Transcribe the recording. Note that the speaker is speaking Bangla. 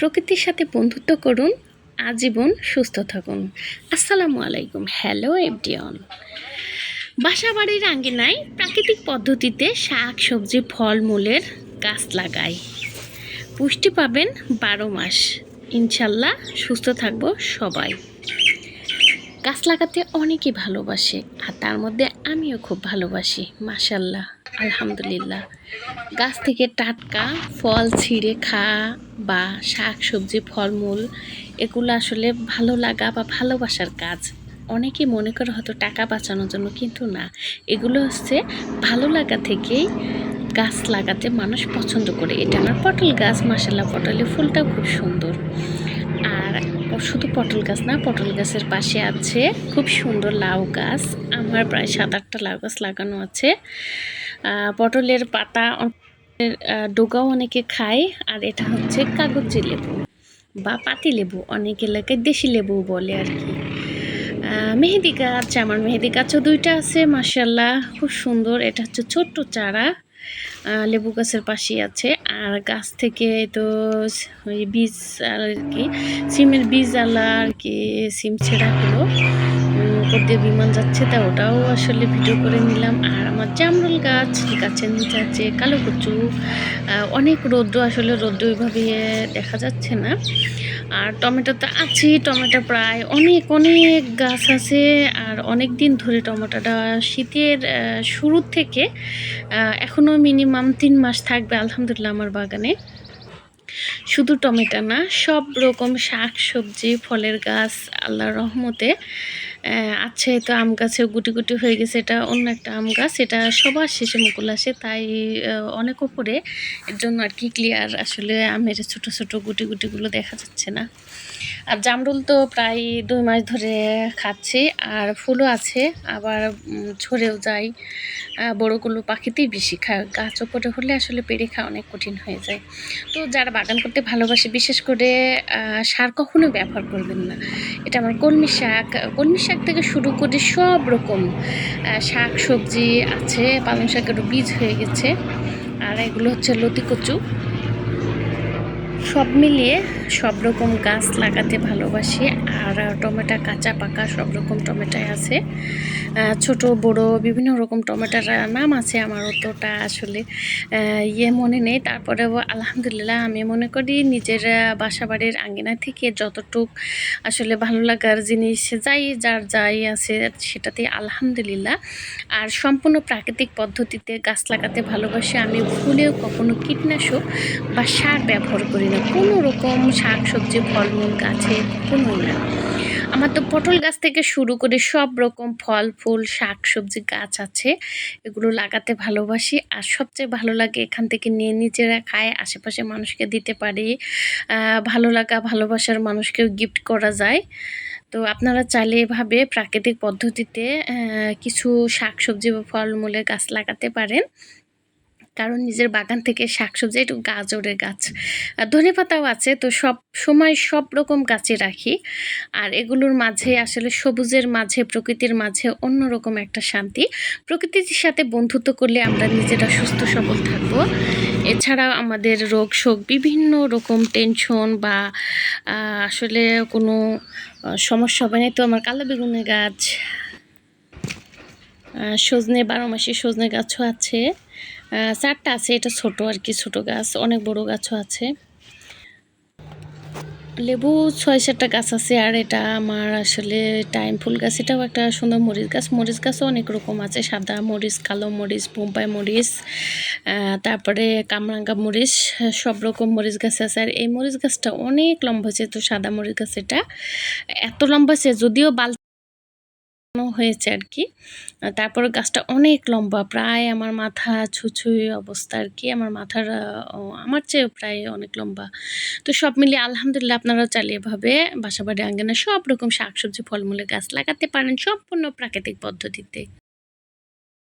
প্রকৃতির সাথে বন্ধুত্ব করুন, আজীবন সুস্থ থাকুন। আসসালামু আলাইকুম। হ্যালো এভরিওয়ান বাসা বাড়ির আঙ্গিনায় প্রাকৃতিক পদ্ধতিতে শাক, সবজি, ফলমূলের গাছ লাগাই। পুষ্টি পাবেন বারো মাস। ইনশাল্লাহ সুস্থ থাকব সবাই। গাছ লাগাতে অনেকেই ভালোবাসে, আর তার মধ্যে আমিও খুব ভালোবাসি মাসাল্লাহ আলহামদুলিল্লাহ। গাছ থেকে টাটকা, ফল ছিঁড়ে খাওয়া বা শাক, সবজি, ফলমূল, এগুলো আসলে ভালো লাগা বা ভালোবাসার কাজ। অনেকেই মনে করে হয়তো টাকা বাঁচানোর জন্য, কিন্তু না। এগুলো হচ্ছে ভালো লাগা থেকেই গাছ লাগাতে মানুষ পছন্দ করে। এটা আমার পটল গাছ মাসাল্লাহ পটলের ফুলটাও খুব সুন্দর। শুধু পটল গাছ না, পটল গাছের পাশে আছে খুব সুন্দর লাউ গাছ। আমার প্রায় সাত আটটা লাউ গাছ লাগানো আছে। পটলের পাতা ডোগাও অনেকে খায়, আর এটা হচ্ছে কাগজি লেবু বা পাতি লেবু। অনেক এলাকায় দেশি লেবু বলে আর কি। মেহেদি গাছ, আমার মেহেদি গাছও দুইটা আছে মাসাল্লাহ খুব সুন্দর। এটা হচ্ছে ছোট্ট চারা। লেবু গাছের পাশেই আছে। আর গাছ থেকে তো ওই বীজ আর কি, সিমের বীজ আলা আর কি, সিম ছেঁড়া হলো। উপর দিয়ে বিমান যাচ্ছে, তা ওটাও আসলে ভিডিও করে নিলাম। আর আমার জামরুল গাছ, গাছের নিচে আছে কালো কচু অনেক রৌদ্র, আসলে রৌদ্র ওইভাবে দেখা যাচ্ছে না। আর টমেটো তো আছেই টমেটো প্রায় অনেক অনেক গাছ আছে। আর অনেক দিন ধরে টমেটোটা শীতের শুরুর থেকে এখনও মিনিমাম তিন মাস থাকবে আলহামদুলিল্লাহ আমার বাগানে। শুধু টমেটো না, সব রকম শাক, সবজি, ফলের গাছ, আল্লাহর রহমতে আছে তো আম গাছেও গুটি গুটি হয়ে গেছে। এটা অন্য একটা আম গাছ, এটা সবার শেষে মুকুল আসে, তাই অনেক উপরে। এর জন্য আর কি ক্লিয়ার আসলে আমের ছোট ছোট গুটি গুটিগুলো দেখা যাচ্ছে না। আর জামরুল তো প্রায় দুই মাস ধরে খাচ্ছি, আর ফুলও আছে, আবার ঝরেও যায়। বড়গুলো পাখিতেই বেশি খায়। গাছ ওপরে হলে আসলে পেরে খাওয়া অনেক কঠিন হয়ে যায়। তো যারা বাগান করতে ভালোবাসে, বিশেষ করে সার কখনো ব্যবহার করবেন না। এটা আমার কলমি শাক। কলমি শাক থেকে শুরু করে সব রকম শাক সবজি আছে। পালং শাকেরও বীজ হয়ে গেছে। আর এগুলো হচ্ছে লতি কচু সব মিলিয়ে সব রকম গাছ লাগাতে ভালোবাসি আর টমেটো কাঁচা পাকা সব রকম টমেটোই আছে। ছোট বড় বিভিন্ন রকম টমেটোর নাম আছে আমার অতটা আসলে। ইয়ে মনে নেই। তারপরেও আলহামদুলিল্লাহ আমি মনে করি নিজের আহ, বাসা বাড়ির আঙ্গিনা থেকে যতটুক আসলে ভালো লাগার জিনিস যাই যার যাই আছে সেটাতে আলহামদুলিল্লাহ। আর সম্পূর্ণ প্রাকৃতিক পদ্ধতিতে গাছ লাগাতে ভালোবাসি। আমি ভুলেও কখনো কীটনাশক বা সার ব্যবহার করি না, কোনো রকম শাক সবজি ফলমূল, গাছে কখনোই না। আমার তো পটল গাছ থেকে শুরু করে সব রকম ফল, ফুল শাক সবজি গাছ আছে। এগুলো লাগাতে ভালোবাসি আর সবচেয়ে ভালো লাগে এখান থেকে নিয়ে নিজেরা খায় আশেপাশে মানুষকে দিতে পারি। ভালো লাগা, ভালোবাসার মানুষকেও গিফট করা যায়। তো আপনারা চাইলে এভাবে প্রাকৃতিক পদ্ধতিতে কিছু শাক সবজি বা ফলমূলের গাছ লাগাতে পারেন। কারণ নিজের বাগান থেকে শাকসবজি একটু গাজরের গাছ। আর ধনে পাতাও আছে, তো সব সময় সব রকম গাছই রাখি। আর এগুলোর মাঝে আসলে সবুজের মাঝে, প্রকৃতির মাঝে অন্যরকম একটা শান্তি। প্রকৃতির সাথে বন্ধুত্ব করলে আমরা নিজেরা সুস্থ, সবল থাকব। এছাড়াও আমাদের রোগ শোক বিভিন্ন রকম টেনশন বা আসলে কোনো সমস্যা হবে না। তো আমার কালো বেগুনের গাছ সজনে, বারো মাসি সজনে গাছও আছে। চারটা আছে, এটা ছোট আর কি, ছোট গাছ, অনেক বড় গাছও আছে। লেবু ছয় সাতটা গাছ আছে, আর এটা আমার আসলে টাইম ফুল গাছ, এটাও একটা সুন্দর মরিচ গাছ। মরিচ গাছও অনেক রকম আছে, সাদা মরিচ, কালো মরিচ, বোম্বাই মরিচ তারপরে কামরাঙ্গা মরিচ, সব রকম মরিচ গাছ আছে। আর এই মরিচ গাছটা অনেক লম্বা হয়েছে, তো সাদা মরিচ গাছ এটা এত লম্বা হয়েছে, যদিও বাল হয়েছে আর কি। তারপর গাছটা অনেক লম্বা, প্রায় আমার মাথা ছুঁচুই অবস্থা আর কি। আমার মাথার আমার চেয়েও প্রায় অনেক লম্বা। তো সব মিলিয়ে আলহামদুলিল্লাহ আপনারা চালিয়ে এভাবে বাসাবাড়ি আঙ্গেনা সব রকম শাকসবজি, ফলমূলের গাছ লাগাতে পারেন সম্পূর্ণ প্রাকৃতিক পদ্ধতিতে।